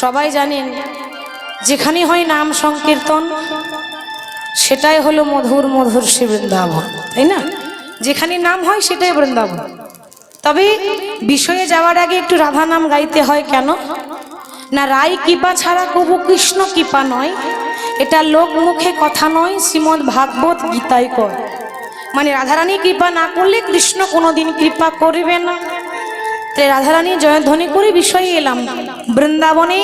সবাই জানেন যেখানে হয় নাম সংকীর্তন, সেটাই হলো মধুর মধুর সে বৃন্দাবন, তাই না? যেখানে নাম হয় সেটাই বৃন্দাবন। তবে বিষয়ে যাওয়ার আগে একটু রাধা নাম গাইতে হয় কেন? না রাই কৃপা ছাড়া কবু কৃষ্ণ কৃপা নয়, এটা লোক মুখে কথা নয়, শ্রীমদ ভাগবত গীতায় কর মানে রাধারানী কৃপা না করলে কৃষ্ণ কোনোদিন কৃপা করবে না। তাই রাধারানী জয়ধ্বনি করে বিষয়ে এলাম। বৃন্দাবনে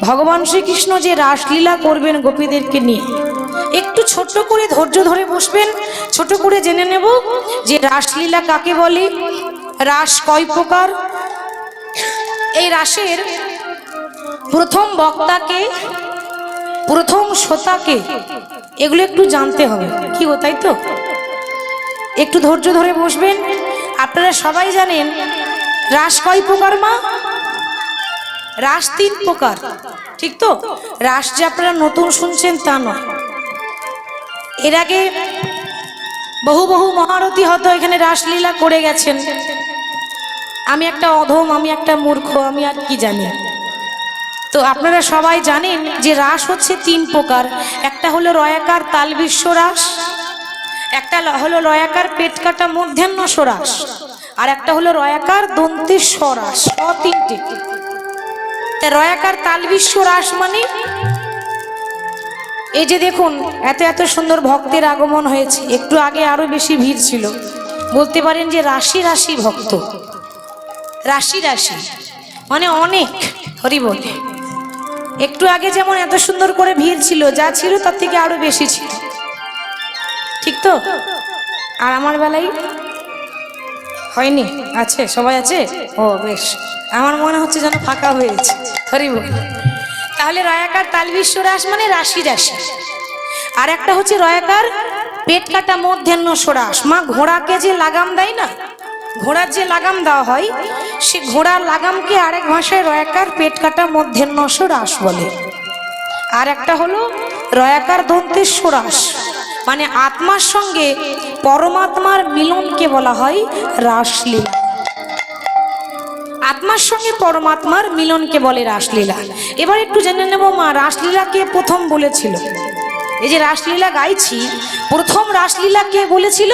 ভগবান শ্রীকৃষ্ণ যে রাসলীলা করবেন গোপীদেরকে নিয়ে। একটু ছোট্ট করে ধৈর্য ধরে বসবেন, ছোট করে জেনে নেব যে রাসলীলা কাকে বলে, রাস কয় প্রকার? এই রাসের প্রথম বক্তাকে, প্রথম শ্রোতাকে এগুলো একটু জানতে হবে। কি গো, তাই তো? একটু ধৈর্য ধরে বসবেন। আপনারা সবাই জানেন রাস কয় প্রকার, মা? রাস তিন প্রকার। ঠিক তো? রাস যে আপনারা নতুন শুনছেন তা নয়। এর আগে বহু বহু মহারথী হয়তো এখানে রাসলীলা করে গেছেন। আমি একটা অধম, আমি একটা মূর্খ, আমি আর কি জানি। তো আপনারা সবাই জানেন যে রাস হচ্ছে তিন প্রকার। একটা হলো রয়াকার তালবিশ্ব রাস একটা হলো রয়াকার পেট কাটা মধ্যাহ্ন সরাস আর একটা হলো রয়াকার দন্তের সরাস স তিনটে রয়াকার তালবিশ্ব রাস মানে? এই যে দেখুন, এত এত সুন্দর ভক্তের আগমন হয়েছে। একটু আগে আরও বেশি ভিড় ছিল। বলতে পারেন যে রাশি রাশি ভক্ত। রাশি রাশি মানে অনেক, হরি বলে। একটু আগে যেমন এত সুন্দর করে ভিড় ছিল, যা ছিল তার থেকে আরও বেশি ছিল। ঠিক তো? আর আমার বেলায় হয়নি? আছে? সবাই আছে? ও, বেশ। আমার মনে হচ্ছে যেন ফাঁকা হয়েছে হরি বল। তাহলে রয়াকার তালবিশ্ব রাস মানে রাশি রাশি। আর একটা হচ্ছে রয়াকার পেট কাটা মধ্যাহ্ন সরাস। মা, ঘোড়াকে যে লাগাম দেয় না? ঘোড়ার যে লাগাম দেওয়া হয়, সে ঘোড়ার লাগামকে আরেক ভাষায় রয়াকার পেট কাটা মধ্যাহ্ন সরাস বলে। আর একটা হলো রয়াকার দন্তের সরাস। মানে আত্মার সঙ্গে পরমাত্মার মিলনকে বলা হয় রাসলীলা। আত্মার সঙ্গে পরমাত্মার মিলনকে বলে রাসলীলা। এবার একটু জেনে নেব মা রাসলীলাকে প্রথম বলেছিল? এই যে রাসলীলা গাইছি, প্রথম রাসলীলা কে বলেছিল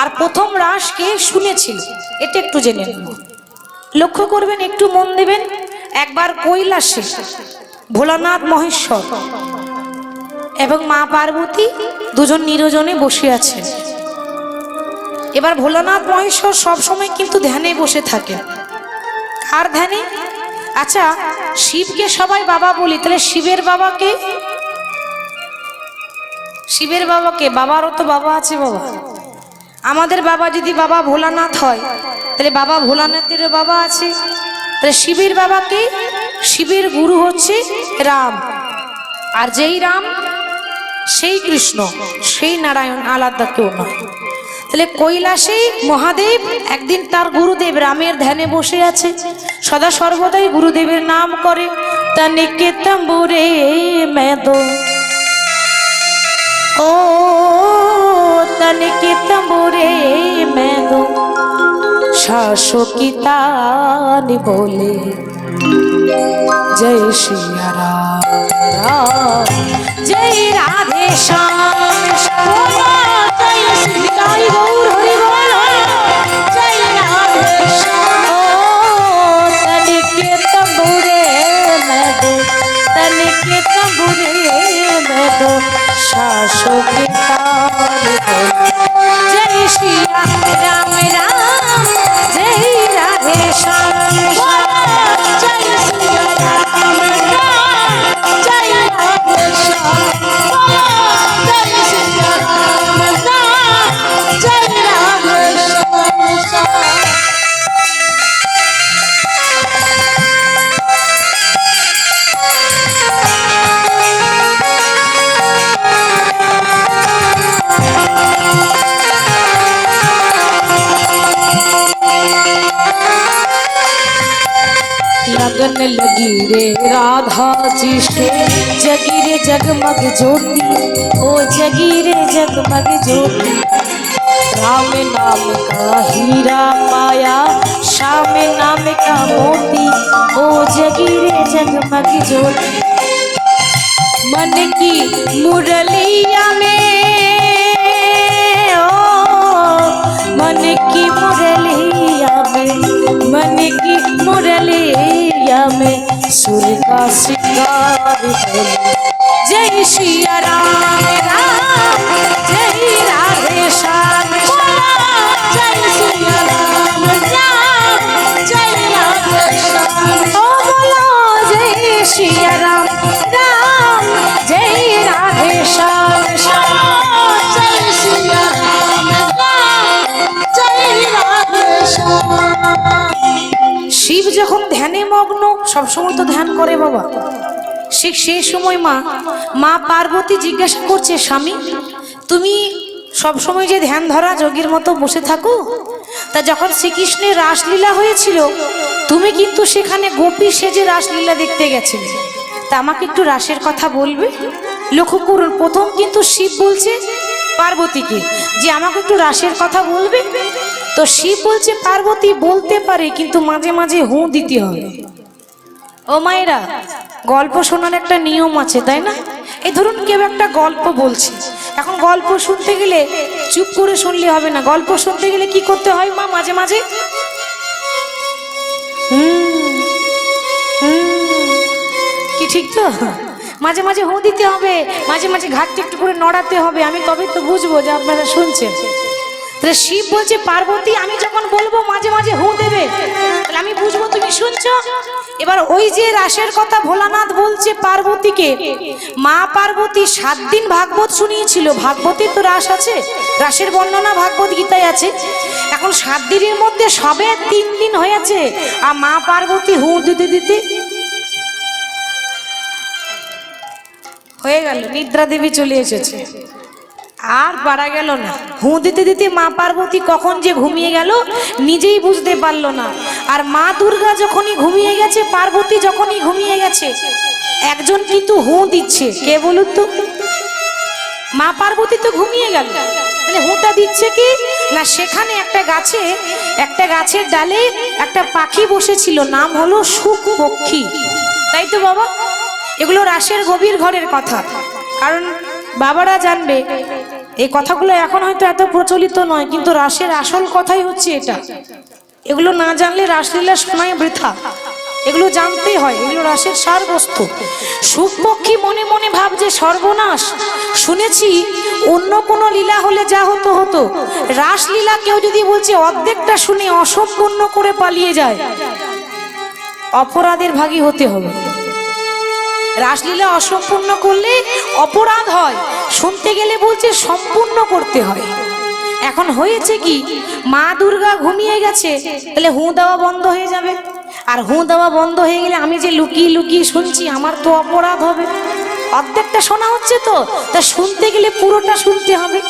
আর প্রথম রাস কে শুনেছিল? এটা একটু জেনে নেব। লক্ষ্য করবেন, একটু মন দেবেন, একবার কৈলাসে ভোলানাথ মহেশ্বর এবং মা পার্বতী দুজন নিরজনে বসে আছেন। এবার ভোলানাথ মহেশ্বর সবসময় কিন্তু ধ্যানে বসে থাকেন। কার ধ্যানে? আচ্ছা শিবকে সবাই বাবা বলি, তাহলে শিবের বাবাকে? শিবের বাবাকে? বাবারও তো বাবা আছে বাবা। আমাদের বাবা যদি বাবা ভোলানাথ হয়, তাহলে বাবা ভোলানাথেরও বাবা আছে। তাহলে শিবের বাবাকে? শিবের গুরু হচ্ছে রাম। আর যেই রাম সেই কৃষ্ণ, সেই নারায়ণ আলাদা কেউ নয়। তাহলে কৈলাসে মহাদেব একদিন তার গুরুদেব রামের ধ্যানে বসে আছে। সদা সর্বদাই গুরুদেবের নাম করে তনিকে তম্বুরে মেদো। ও তনিকে তম্বুরে মেদো। শাসকিতানি বলে জয় শ্রী রাম জয় রাধে শ্যাম শ্যাম। लगन लगी रे राधा जी से जगी रे जगमग ज्योति ओ जगी रे जगमग ज्योति राम नाम का हीरा पाया श्याम नाम का मोती ओ जगीरे जगमग जोत मन की मुरलिया में ओ मन की मुरलिया में मन की मुरलिया में सुर का शिकार है। जय श्री राम, जय राधे श्याम। যখন ধ্যানে মগ্ন, সবসময় তো ধ্যান করে বাবা। ঠিক সেই সময় মা মা পার্বতী জিজ্ঞাসা করছে, স্বামী, তুমি সবসময় যে ধ্যান ধরা যোগীর মতো বসে থাকো? তা যখন শ্রীকৃষ্ণের রাসলীলা হয়েছিল, তুমি কিন্তু সেখানে গোপী সেজে রাসলীলা দেখতে গেছিলে। তা আমাকে একটু রাসের কথা বলবে? লক্ষ্য করুন প্রথম কিন্তু শিব বলছে পার্বতীকে, যে আমাকে একটু রাসের কথা বলবে? তো শিব বলছে, পার্বতী বলতে পারে, কিন্তু মাঝে মাঝে হু দিতে হবে ও মায়েরা, গল্প শোনার একটা নিয়ম আছে, তাই না? এই ধরুন কেউ একটা গল্প বলছে। এখন গল্প শুনতে গেলে চুপ করে শুনলে হবে না। গল্প শুনতে গেলে কি করতে হয় মা, মাঝে মাঝে? কি ঠিক তো? মাঝে মাঝে হু দিতে হবে, মাঝে মাঝে ঘাটটি একটু করে নড়াতে হবে। আমি তবে তো বুঝব যে আপনারা শুনছেন। তাহলে শিব বলছে, পার্বতী, আমি যখন বলব, মাঝে মাঝে হু দেবে। তাহলে আমি বুঝব, তুমি শুনছো? এবার ওই যে রাসের কথা ভোলানাথ বলছে পার্বতীকে, মা পার্বতী, সাত দিন ভাগবত শুনিয়েছিল। ভাগবতী তো রাস আছে, রাসের বর্ণনা ভাগবত গীতায় আছে। এখন সাত দিনের মধ্যে সবে তিন দিন হয়েছে, আর মা পার্বতী হু দিতে দিতে হয়ে গেল নিদ্রা দেবী চলে এসেছে। আর পারা গেল না। হু দিতে দিতে মা পার্বতী কখন যে ঘুমিয়ে গেল, নিজেই বুঝতে পারল না। আর মা দুর্গা যখনই ঘুমিয়ে গেছে, পার্বতী যখনই ঘুমিয়ে গেছে, একজন কিন্তু হু দিচ্ছে। কে বলুন তো? মা পার্বতী তো ঘুমিয়ে গেল। তাহলে হুটা দিচ্ছে কি? না, সেখানে একটা গাছে, একটা গাছের ডালে একটা পাখি বসেছিল, নাম হলো সুখ পক্ষী তাই তো বাবা? এগুলো রাসের গভীর ঘরের কথা। কারণ বাবারা জানবে এই কথাগুলো এখন হয়তো এত প্রচলিত নয়, কিন্তু রাসের আসল কথাই হচ্ছে এটা। এগুলো না জানলে রাসলীলা শোনায় বৃথা। এগুলো জানতেই হয়, এগুলো রাসের সার বস্তু সুখপক্ষী মনে মনে ভাব যে সর্বনাশ। শুনেছি, অন্য কোনো লীলা হলে যা হতো হতো। রাসলীলা কেউ যদি বলছে, অর্ধেকটা শুনে অসম্পূর্ণ করে পালিয়ে যায়। অপরাধের ভাগী হতে হবে। রাসলীলা অসম্পূর্ণ করলে অপরাধ হয়। শুনতে গেলে বলছে সম্পূর্ণ করতে হয়। এখন হয়েছে কি, মা দুর্গা ঘুমিয়ে গেছে, তাহলে হু দেওয়া বন্ধ হয়ে যাবে। আর হু দেওয়া বন্ধ হয়ে গেলে আমি যে লুকিয়ে লুকিয়ে শুনছি, আমার তো অপরাধ হবে। অর্ধেকটা শোনা হচ্ছে তো, তা শুনতে গেলে পুরোটা শুনতে হবে।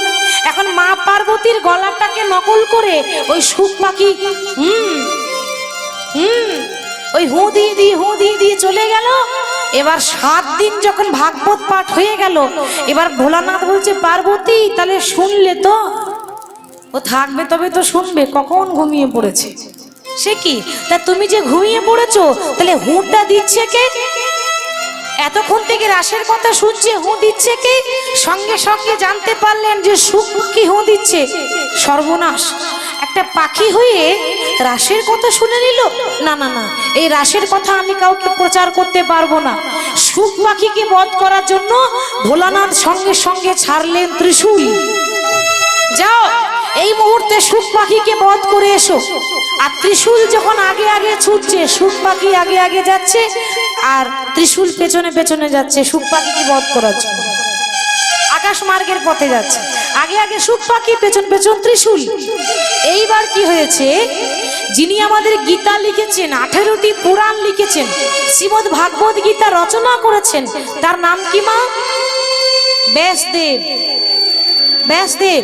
এখন মা পার্বতীর গলাটাকে নকল করে ওই সুখ পাখি, হুম হুম, ওই হু দিয়ে দিয়ে হু দিয়ে দিয়ে চলে গেল। এবার সাত দিন যখন ভাগবত পাঠ হয়ে গেল, এবার ভোলানাথ বলছে, পার্বতী, তাহলে শুনলে তো? ও থাকবে, তবে তো শুনবে, কখন ঘুমিয়ে পড়েছে? সে কি? তা তুমি যে ঘুমিয়ে পড়েছো, তাহলে হুঁটা দিচ্ছে কে? এতক্ষণ থেকে রাসের কথা শুনছে, হু দিচ্ছে কে? সঙ্গে সঙ্গে জানতে পারলেন যে সুখ কি হু দিচ্ছে। সর্বনাশ একটা পাখি হয়ে রাসের কথা শুনে নিল? না না না, এই রাসের কথা আমি কাউকে প্রচার করতে পারব না। সুখ পাখিকে বধ করার জন্য ভোলানাথ সঙ্গে সঙ্গে ছাড়লেন ত্রিশূল। যাও, এই মুহূর্তে সুখ পাখিকে বধ করে এসো। আর ত্রিশূল যখন আগে আগে ছুটছে, সুখ পাখি আগে আগে যাচ্ছে, আর ত্রিশূল পেছনে পেছনে যাচ্ছে সুখ পাখিকে বধ করার জন্য। আকাশ মার্গের পথে যাচ্ছে। আগে আগে সুখ পাখি, পেছন পেছন ত্রিশূল। এইবার কি হয়েছে? যিনি আমাদের গীতা লিখেছেন, আঠেরোটি পুরাণ লিখেছেন, শ্রীমদ ভাগবত গীতা রচনা করেছেন, তার নাম কি মা? ব্যাসদেব। ব্যাসদেব,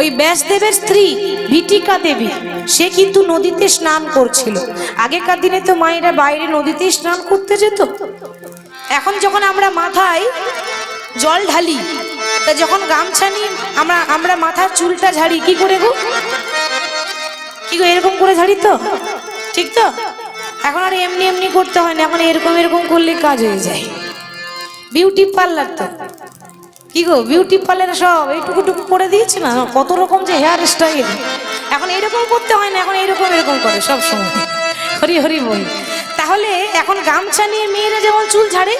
ওই ব্যাসদেবের স্ত্রী ভিটিকা দেবী, সে কিন্তু নদীতে স্নান করছিল। আগেকার দিনে তো মায়েরা বাইরে নদীতে স্নান করতে যেত। এখন যখন আমরা মাথায় জল ঢালি তা যখন গামছা নিয়ে আমরা আমরা মাথার চুলটা ঝাড়ি, কি করে গো? কি গো, এরকম করে ঝাড়ি তো? ঠিক তো? এখন আর এমনি এমনি করতে হয় না, এখন এরকম এরকম করলে কাজ হয়ে যায়। বিউটি পার্লার তো। কি গো বিউটি পার্লারে সব এইটুকু টুকু করে দিয়েছে না? কত রকম যে হেয়ার স্টাইল এখন এরকম করতে হয় না, এখন এরকম এরকম করে সব সময়। হরি হরি বল। তাহলে এখন গামছা নিয়ে মেয়েরা যেমন চুল ঝাড়ে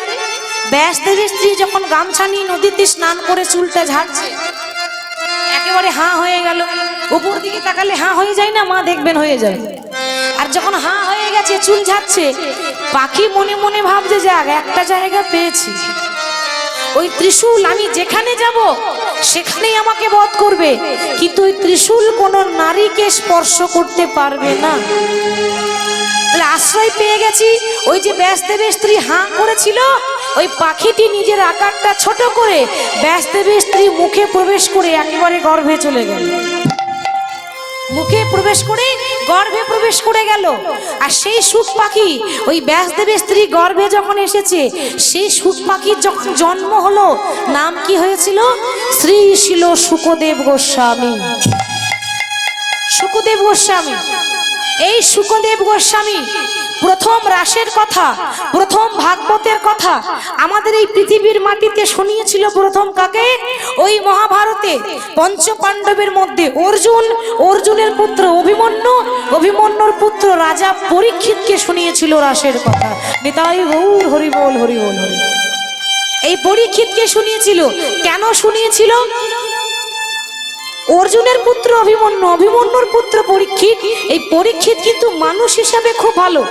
ব্যাস দেবী স্ত্রী যখন গামছা নিয়ে নদীতে স্নান করে চুলটা ঝাড়ছে, একেবারে হাঁ হয়ে গেল। উপর দিকে তাকালে হাঁ হয়ে যায় না, মা দেখবেন হয়ে যায়। আর যখন হাঁ হয়ে গেছে, চুল ঝাড়ছে, পাখি মনে মনে ভাবছে, যাক, একটা জায়গা পেয়েছি। ওই ত্রিশূল আমি যেখানে যাব, সেখানেই আমাকে বধ করবে। কিন্তু ওই ত্রিশূল কোনো নারীকে স্পর্শ করতে পারবে না। আশ্রয় পেয়ে গেছি। ওই যে ব্যাসদেবের স্ত্রী হাঁ করেছিল ওই পাখিটি নিজের আকারটা ছোট করে ব্যাসদেবের স্ত্রী মুখে প্রবেশ করে একেবারে গর্ভে চলে গেল। মুখে প্রবেশ করে গর্ভে প্রবেশ করে গেল। আর সেই সুখ পাখি, ওই ব্যাসদেবের স্ত্রী গর্ভে যখন এসেছে, সেই সুখ পাখির যখন জন্ম হলো, নাম কি হয়েছিল? শ্রী শিল সুখদেব গোস্বামী। সুখদেব গোস্বামী। এই সুখদেব গোস্বামী প্রথম রাসের কথা, প্রথম ভাগবতের কথা আমাদের এই পৃথিবীর মাটিতে শুনিয়েছিল প্রথম কাকে? ওই মহাভারতে পঞ্চ পাণ্ডবের মধ্যে অর্জুন, অর্জুনের পুত্র অভিমন্যু, অভিমন্যুর পুত্র রাজা পরীক্ষিতকে শুনিয়েছিল রাসের কথা। নিতাই হরি বল হরি বল, হরি এই পরীক্ষিতকে শুনিয়েছিল। কেন শুনিয়েছিল? অর্জুনের পুত্র অভিমন্যু, অভিমন্যুর পুত্র পরীক্ষিত। এই পরীক্ষিত কিন্তু মানুষ হিসাবে খুব ভালো।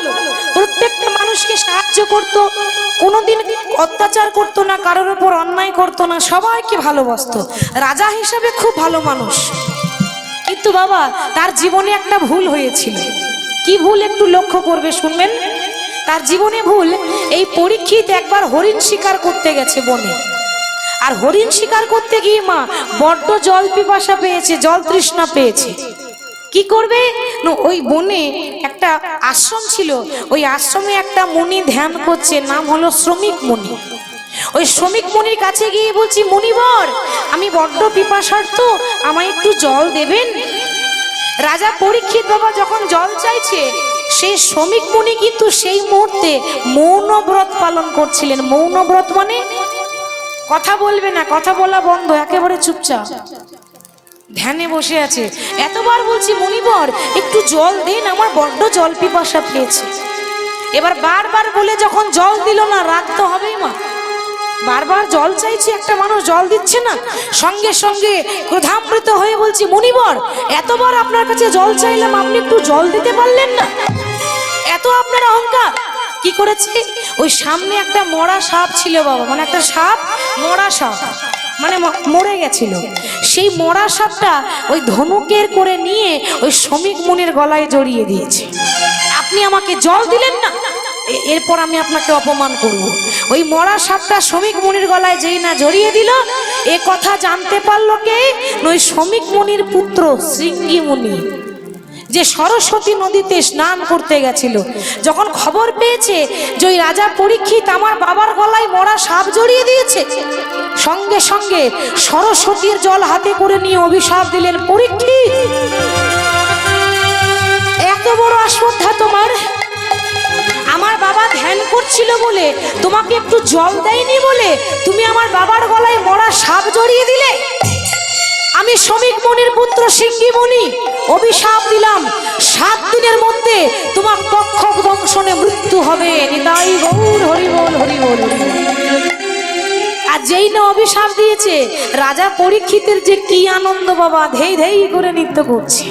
প্রত্যেকটা মানুষকে সাহায্য করত, কোনোদিন অত্যাচার করতো না, কারোর উপর অন্যায় করতো না, সবাইকে ভালোবাসতো। রাজা হিসাবে খুব ভালো মানুষ। কিন্তু বাবা, তার জীবনে একটা ভুল হয়েছিল। কি ভুল একটু লক্ষ্য করবে, শুনবেন? তার জীবনে ভুল, এই পরীক্ষিত একবার হরিণ শিকার করতে গেছে বনে। আর হরিণ শিকার করতে গিয়ে মা বড্ড জল পিপাসা পেয়েছে, জল তৃষ্ণা পেয়েছে। কি করবে? ওই বনে একটা আশ্রম ছিল। ওই আশ্রমে একটা মুনি ধ্যান করছে, নাম হলো শ্রমিক মুনি। ওই শ্রমিক মুনির কাছে গিয়ে বলছি, মুনিবর, আমি বড্ড পিপাসার্থ, আমায় একটু জল দেবেন? রাজা পরীক্ষিত বাবা যখন জল চাইছে সেই শ্রমিক মুনি কিন্তু সেই মুহূর্তে মৌন ব্রত পালন করছিলেন। মৌনব্রত মানে কথা বলবে না, কথা বলা বন্ধ, একেবারে চুপচাপ। ধ্যানে বসে আছে। এতবার বলছি, মণিবর, একটু জল দিন, আমার বড্ড জল পিপাসা পেয়েছে। এবার বারবার বলে যখন জল দিল না রাগ তো হবেই মা। বারবার জল চাইছি, একটা মানুষ জল দিচ্ছে না। সঙ্গে সঙ্গে ক্রোধামৃত হয়ে বলছি, মণিবর, এতবার আপনার কাছে জল চাইলাম, আপনি একটু জল দিতে পারলেন না? কি করেছে? ওই সামনে একটা মরা সাপ ছিল বাবা মানে একটা সাপ, মরা সাপ মানে মরে গেছিল। সেই মরা সাপটা ওই ধনুকের করে নিয়ে ওই শ্রমিক মুনির গলায় জড়িয়ে দিয়েছে। আপনি আমাকে জল দিলেন না? এরপর আমি আপনাকে অপমান করব। ওই মরা সাপটা শ্রমিক মুনির গলায় যেই না জড়িয়ে দিল, এ কথা জানতে পারল কে? না ওই শ্রমিক মুনির পুত্র, শৃঙ্গি মুনি। যে সরস্বতী নদীতে স্নান করতে গেছিল। যখন খবর পেয়েছে যে ওই রাজা পরীক্ষিত আমার বাবার গলায় মরা সাপ জড়িয়ে দিয়েছে, সঙ্গে সঙ্গে সরস্বতীর জল হাতে করে নিয়ে অভিশাপ দিলেন পরীক্ষিত। এত বড় আশ্রদ্ধা তোমার? আমার বাবা ধ্যান করছিল বলে, তোমাকে একটু জল দেয়নি বলে তুমি আমার বাবার গলায় মরা সাপ জড়িয়ে দিলে? আমি শ্রমিক মনির পুত্র সিঙ্গি মণি। অভিশাপ দিলাম। সাত দিনের মধ্যে তোমার পক্ষ দংশনে মৃত্যু হবে। নিতাই গৌর, হরি বল হরি বল। হরি বল। আর যেই না অভিশাপ দিয়েছে, রাজা পরীক্ষিতের যে কি আনন্দ বাবা, ধেই ধেই করে নৃত্য করছে।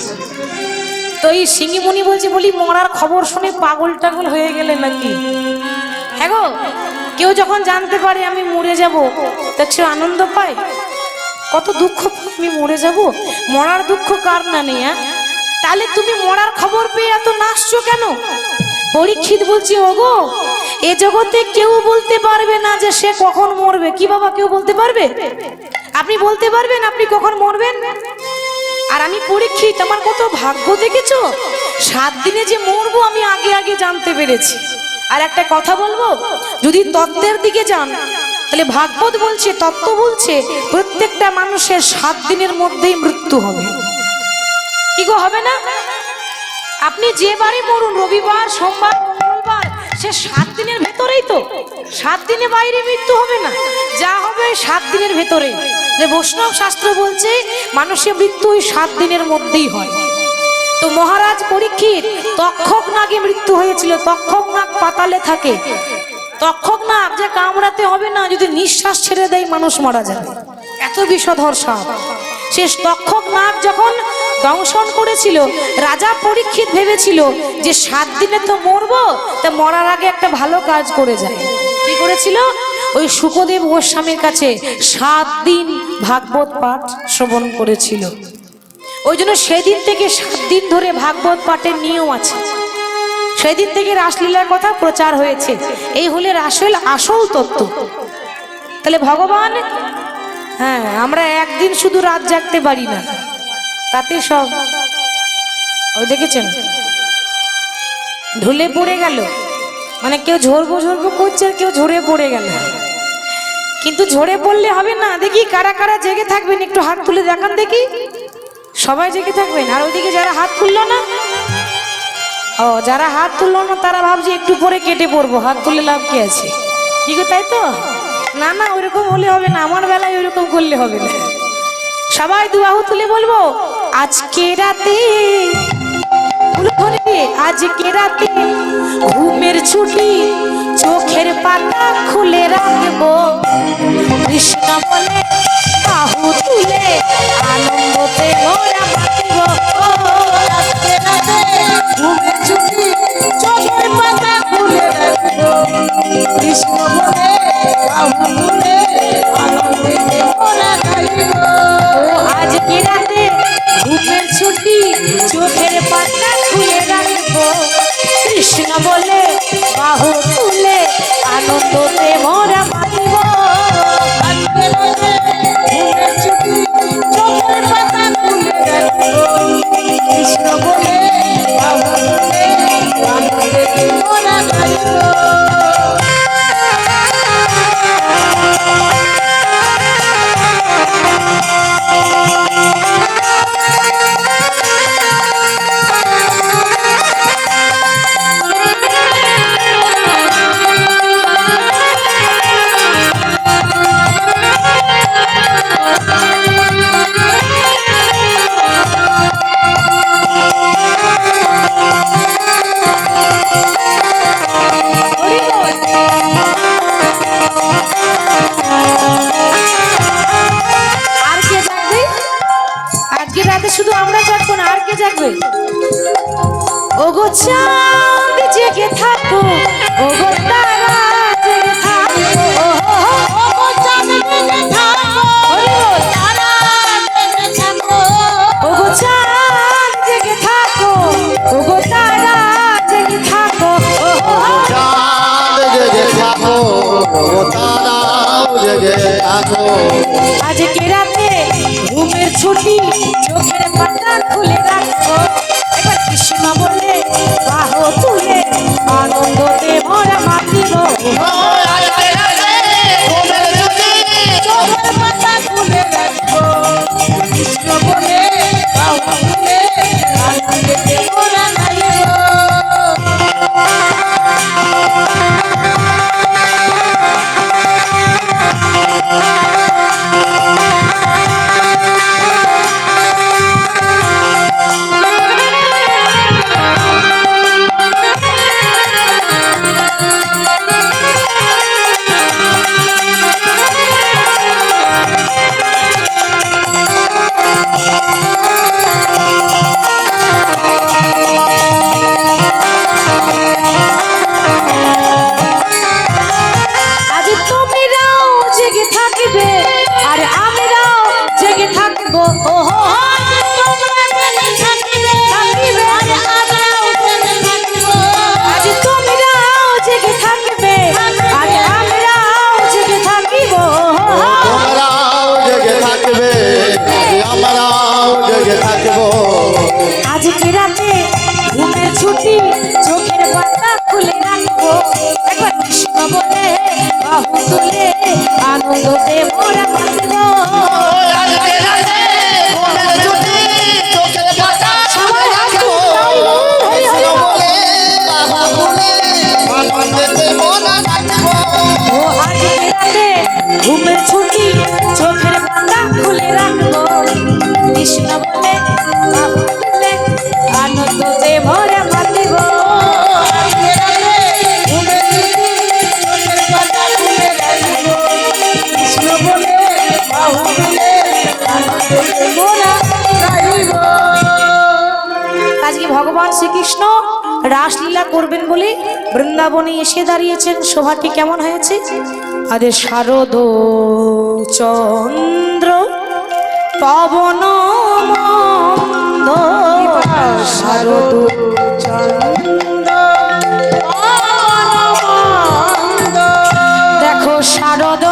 তো এই সিঙ্গিমণি বলছে, বলি, মরার খবর শুনে পাগল টাগল হয়ে গেলে নাকি? হ্যাঁ গো, কেউ যখন জানতে পারে আমি মরে যাব, তা সে আনন্দ পায়? কত দুঃখ আমি মরে যাব? মরার দুঃখ কার না নেই? তাহলে তুমি মরার খবর পেয়ে এত নাচছো কেন? পরীক্ষিত বলছি, ওগো, এ জগতে কেউ বলতে পারবে না যে সে কখন মরবে। কি বাবা, কেউ বলতে পারবে? আপনি বলতে পারবেন আপনি কখন মরবেন? আর আমি পরীক্ষিত, আমার কত ভাগ্য দেখেছ? সাত দিনে যে মরবো আমি আগে আগে জানতে পেরেছি। আর একটা কথা বলব, যদি তত্ত্বের দিকে যান তাহলে ভাগবত বলছে, তত্ত্ব বলছে, প্রত্যেকটা মানুষের সাত দিনের মধ্যেই মৃত্যু হবে। কি গো, হবে না? আপনি যে বারে মরুন, রবিবার, সোমবার, মঙ্গলবার, সে সাত দিনের ভেতরেই তো। সাত দিনে বাইরে মৃত্যু হবে না। যা হবে সাত দিনের ভেতরে যে বৈষ্ণব শাস্ত্র বলছে মানুষের মৃত্যু ওই সাত দিনের মধ্যেই হয়। তো মহারাজ পরীক্ষিত তক্ষক নাগে মৃত্যু হয়েছিল তক্ষক নাগ পাতালে থাকে। তক্ষক নাগ যে কামড়াতে হবে না, যদি নিঃশ্বাস ছেড়ে দেয়, মানুষ মারা যাবে। এত বিষধর সাপ সে তক্ষক নাগ যখন দংশন করেছিল, রাজা পরীক্ষিত ভেবেছিল যে সাত দিনে তো মরবো, তা মরার আগে একটা ভালো কাজ করে যায়। কি করেছিল? ওই সুখদেব গোস্বামীর কাছে সাত দিন ভাগবত পাঠ শ্রবণ করেছিল। ওই জন্য সেদিন থেকে সাত দিন ধরে ভাগবত পাঠের নিয়ম আছে। সেদিন থেকে রাসলীলার কথা প্রচার হয়েছে। এই হলে রাসেল আসল তত্ত্ব। তাহলে ভগবান হ্যাঁ আমরা একদিন শুধু রাত জাগতে পারি না। তাতে সব। ওই দেখেছেন? ঢুলে পড়ে গেল। মানে কেউ ঝরবো ঝরবো করছে আর কেউ ঝরে পড়ে গেল। কিন্তু ঝরে পড়লে হবে না। দেখি কারা কারা জেগে থাকবেন। একটু হাত তুলে দেখান দেখি। সবাই জেগে থাকবেন। আর ওইদিকে যারা হাত তুললো না ও, যারা হাত তুললো না, তারা ভাবছে একটু পরে কেটে পড়ব হাত তুলে লাভ কি আছে? কি তাই তো? না না, ওইরকম হলে হবে না। আমার বেলায় ওইরকম করলে হবে না। সবাই দুবাহু তুলে বলব, আজকে রাতে আজকে রাতে, ঘুমের ছুটি, চোখের পাতা খুলে রাখব। কৃষ্ণ বলে, বাহু তুলে, আনন্দতে মাতিব আজকে ভগবান শ্রীকৃষ্ণ রাসলীলা করবেন বলে বৃন্দাবনে এসে দাঁড়িয়েছেন। শোভাটি কেমন হয়েছে? আরে শারদ চন্দ্র পবন শারদ দেখো শারদ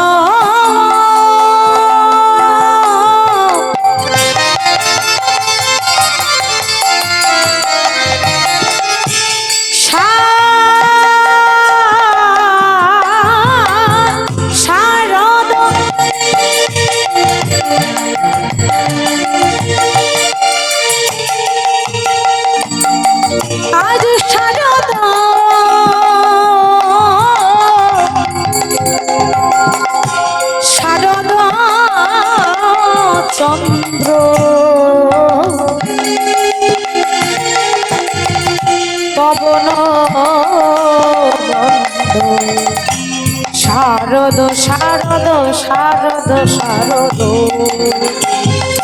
চন্দ্র। পবন শারদ শারদ শারদ শারদ।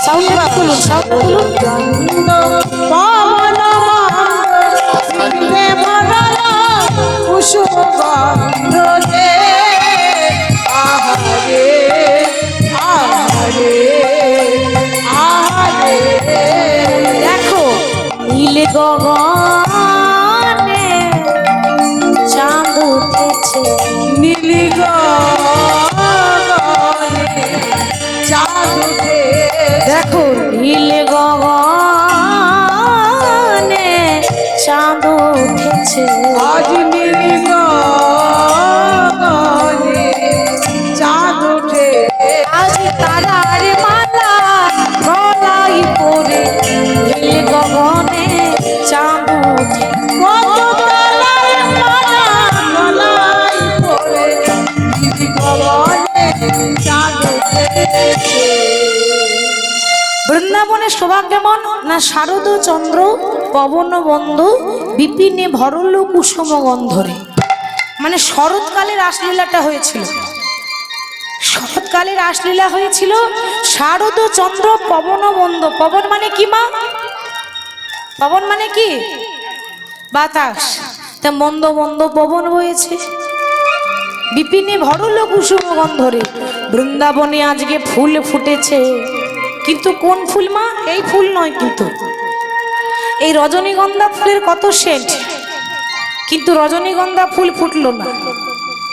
সৌরকুল সৌর চন্দ্র পবন কুসুম চন্দ্র না শারদ চন্দ্র পবন বন্ধু বিপিনে ভরল কুসুম গন্ধরে। মানে শরৎকালে রাসলীলাটা হয়েছিল। শরৎকালে রাসলীলা হয়েছিল শারদ চন্দ্র পবন বন্ধ পবন মানে কি মা? পবন মানে কি? বাতাস। তা মন্দ মন্দ পবন বয়েছে। বিপিনে ভরল কুসুম গন্ধরে। বৃন্দাবনে আজকে ফুল ফুটেছে। কিন্তু কোন ফুল মা? এই ফুল নয় কিন্তু। এই রজনীগন্ধা ফুলের কত সেন্ট কিন্তু রজনীগন্ধা ফুল ফুটলো না।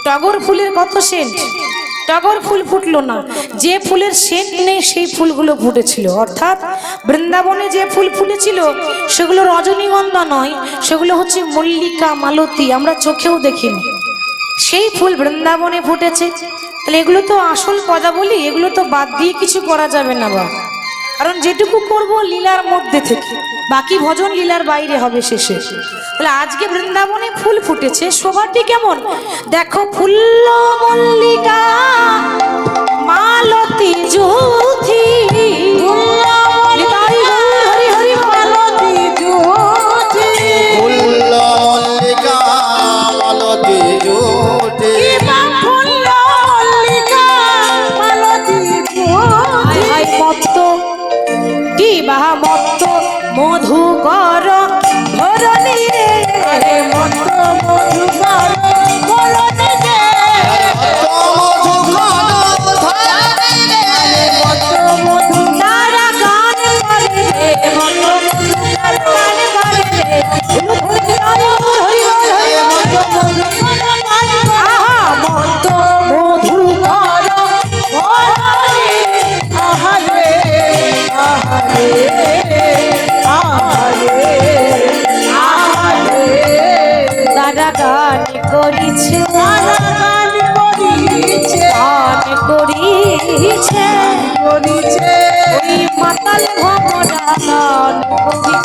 টগর ফুলের কত সেন্ট টগর ফুল ফুটলো না। যে ফুলের সেন্ট নেই, সেই ফুলগুলো ফুটেছিল। অর্থাৎ বৃন্দাবনে যে ফুল ফুটেছিল, সেগুলো রজনীগন্ধা নয়। সেগুলো হচ্ছে মল্লিকা, মালতী। আমরা চোখেও দেখিনি। সেই ফুল বৃন্দাবনে ফুটেছে। তাহলে এগুলো তো আসল কথা বলি এগুলো তো বাদ দিয়ে কিছু করা যাবে না বা। কারণ যেটুকু করব লীলার মধ্যে থেকে। বাকি ভজন লীলার বাইরে হবে শেষে। তাহলে আজকে বৃন্দাবনে ফুল ফুটেছে, শোভাটি কেমন? দেখো ফুল্ল মল্লিকা, মালতী জ্যোতি গান করিছে। গান করিছে। ওই মাতাল ভমরা গান করিছে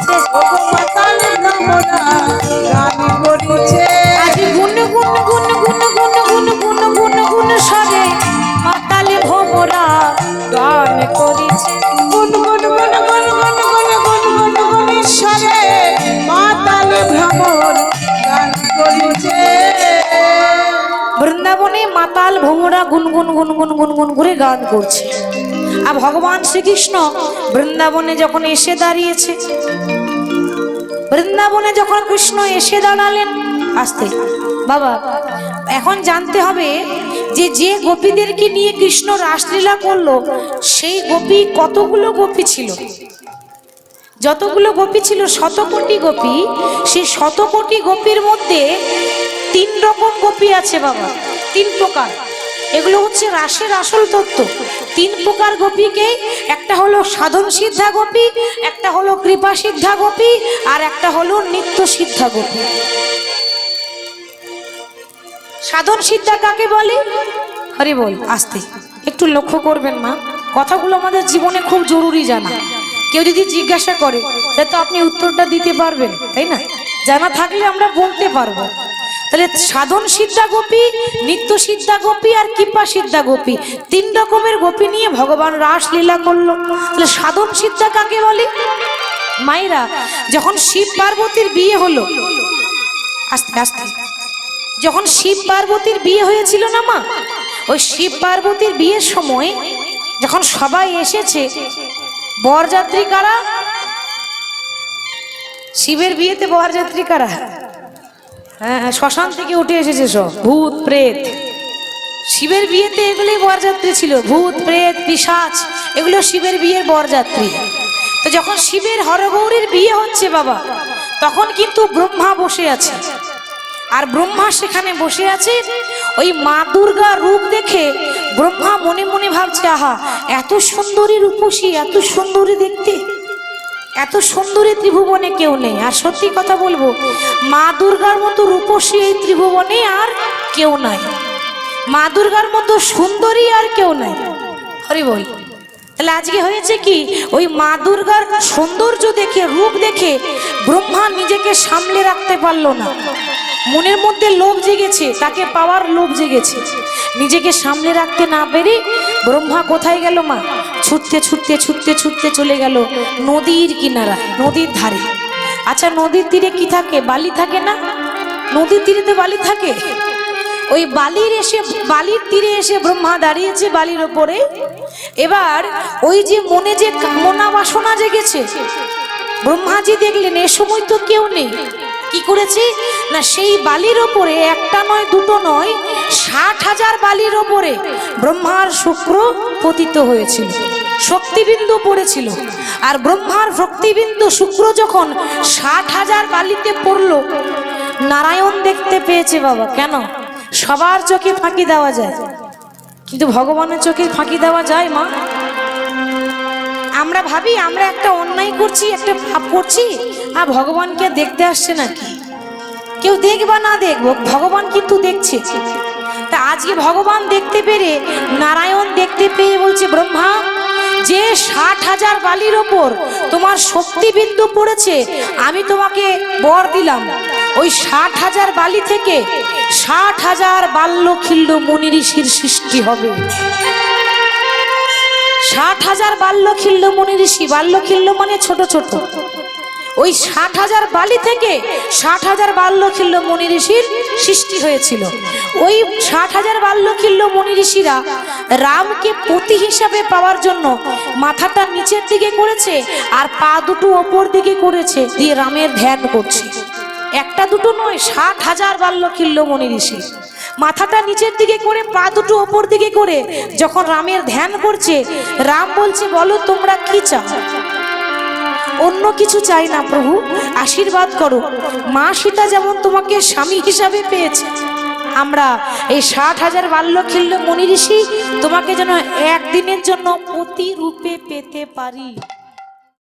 মাতাল ভোমরা গুনগুন গুনগুন গুনগুন করে গান করছে। আর ভগবান শ্রীকৃষ্ণ বৃন্দাবনে যখন এসে দাঁড়িয়েছে, বৃন্দাবনে যখন কৃষ্ণ এসে দাঁড়ালেন, আসতে, বাবা, এখন জানতে হবে যে যে গোপীদেরকে নিয়ে কৃষ্ণ রাসলীলা করল, সেই গোপী কতগুলো গোপী ছিল? যতগুলো গোপী ছিল শত কোটি গোপী, সেই শত কোটি গোপীর মধ্যে তিন রকম গোপী আছে, বাবা। তিন প্রকার। এগুলো হচ্ছে রাসের আসল তত্ত্ব। তিন প্রকার গোপীকে, একটা হলো সাধন সিদ্ধা গোপী, একটা হলো কৃপা সিদ্ধা গোপী, আর একটা হলো নিত্য সিদ্ধা গোপী। সাধন সিদ্ধা কাকে বলে? হরি বল, আসতে। একটু লক্ষ্য করবেন মা, কথাগুলো আমাদের জীবনে খুব জরুরি জানা। কেউ যদি জিজ্ঞাসা করে, তাহলে তো আপনি উত্তরটা দিতে পারবেন, তাই না? জানা থাকলে আমরা বলতে পারব। তাহলে সাধন সিদ্ধা গোপী, নিত্য সিদ্ধা গোপী আর কৃপা সিদ্ধা গোপী, তিন রকমের গোপী নিয়ে ভগবান রাস লীলা করল। তাহলে সাধন সিদ্ধা কাকে বলে? মায়েরা, যখন শিব পার্বতীর বিয়ে হলো, আস্তে আস্তে, যখন শিব পার্বতীর বিয়ে হয়েছিল না মা, ওই শিব পার্বতীর বিয়ের সময় যখন সবাই এসেছে, বরযাত্রী কারা? শিবের বিয়েতে বরযাত্রী কারা? হ্যাঁ হ্যাঁ, শ্মশান থেকে উঠে এসেছে সব। ভূত প্রেত। শিবের বিয়েতে এগুলোই বরযাত্রী ছিল। ভূত প্রেত পিসাচ এগুলো শিবের বিয়ের বরযাত্রী। তো যখন শিবের হরগৌরীর বিয়ে হচ্ছে বাবা তখন কিন্তু ব্রহ্মা বসে আছে। আর ব্রহ্মা সেখানে বসে আছে ওই মা দুর্গা রূপ দেখে ব্রহ্মা মনে মনে ভাবছে আহা এত সুন্দরী রূপসী এত সুন্দরী দেখতে। এত সুন্দরী ত্রিভুবনে কেউ নেই। আর সত্যি কথা বলব, মা দুর্গার মতো রূপসী এই ত্রিভুবনে আর কেউ নাই। মা দুর্গার মতো সুন্দরী আর কেউ নাই। হরি বল। তাহলে আজকে হয়েছে কি, ওই মা দুর্গার সৌন্দর্য দেখে, রূপ দেখে ব্রহ্মা নিজেকে সামলে রাখতে পারল না। মনের মধ্যে লোভ জেগেছে, তাকে পাওয়ার লোভ জেগেছে। নিজেকে সামলে রাখতে না পেরে ব্রহ্মা কোথায় গেল মা? ছুটতে ছুটতে ছুটতে ছুটতে চলে গেল নদীর কিনারা, নদীর ধারে। আচ্ছা নদীর তীরে কি থাকে? বালি থাকে না? নদীর তীরে তো বালি থাকে? ওই বালির এসে, বালির তীরে এসে ব্রহ্মা দাঁড়িয়েছে বালির ওপরে। এবার ওই যে মনে যে কামনা বাসনা জেগেছে, ব্রহ্মাজি দেখলেন, এ সময় তো কেউ নেই। কি করেছে? না, সেই বালির ওপরে, একটা নয়, দুটো নয়, ষাট হাজার বালির ওপরে ব্রহ্মার শুক্র পতিত হয়েছিল। শক্তিবিন্দু পড়েছিল। আর ব্রহ্মার শক্তিবিন্দু শুক্র যখন ষাট হাজার বালিতে পড়ল, নারায়ণ দেখতে পেয়েছে বাবা, কেন? সবার চোখে ফাঁকি দেওয়া যায়। কিন্তু ভগবানের চোখে ফাঁকি দেওয়া যায় মা। আমরা ভাবি, আমরা একটা অন্যায় করছি, একটা পাপ করছি, আর ভগবানকে দেখতে আসছে নাকি? কেউ দেখবা না দেখব ভগবান কিন্তু দেখছে। তা আজকে ভগবান দেখতে পেরে নারায়ণ দেখতে পেয়ে বলছে, ব্রহ্মা যে ষাট হাজার বালির ওপর তোমার শক্তিবিন্দু পড়েছে, আমি তোমাকে বর দিলাম। ওই ষাট হাজার বালি থেকে ষাট হাজার বাল্য খিল্ড মুনি ঋষির সৃষ্টি হবে। ষাট হাজার বাল্য খিল্ল মুনি ঋষি বাল্য খিল্ল মানে ছোট ছোট। ওই ষাট হাজার বালি থেকে ষাট হাজার বাল্যখিল্য মুনি ঋষির সৃষ্টি হয়েছিল। ওই ষাট হাজার বাল্যখিল্য মুনি ঋষিরা রামকে পতি হিসাবে পাওয়ার জন্য মাথাটা নিচের দিকে করেছে আর পা দুটো ওপর দিকে করেছে দিয়ে রামের ধ্যান করছে। একটা দুটো নয় ষাট হাজার বাল্যখিল্য মনি ঋষি। মাথাটা নিচের দিকে করে, পা দুটো ওপর দিকে করে যখন রামের ধ্যান করছে, রাম বলছে, বলো তোমরা কি চাও? অন্য কিছু চাই না প্রভু। আশীর্বাদ করো। মা সীতা যেমন তোমাকে স্বামী হিসাবে পেয়েছে। আমরা এই ষাট হাজার বাল্য বাল্যখিল্য মনি ঋষি তোমাকে যেন একদিনের জন্য প্রতিরূপে পেতে পারি।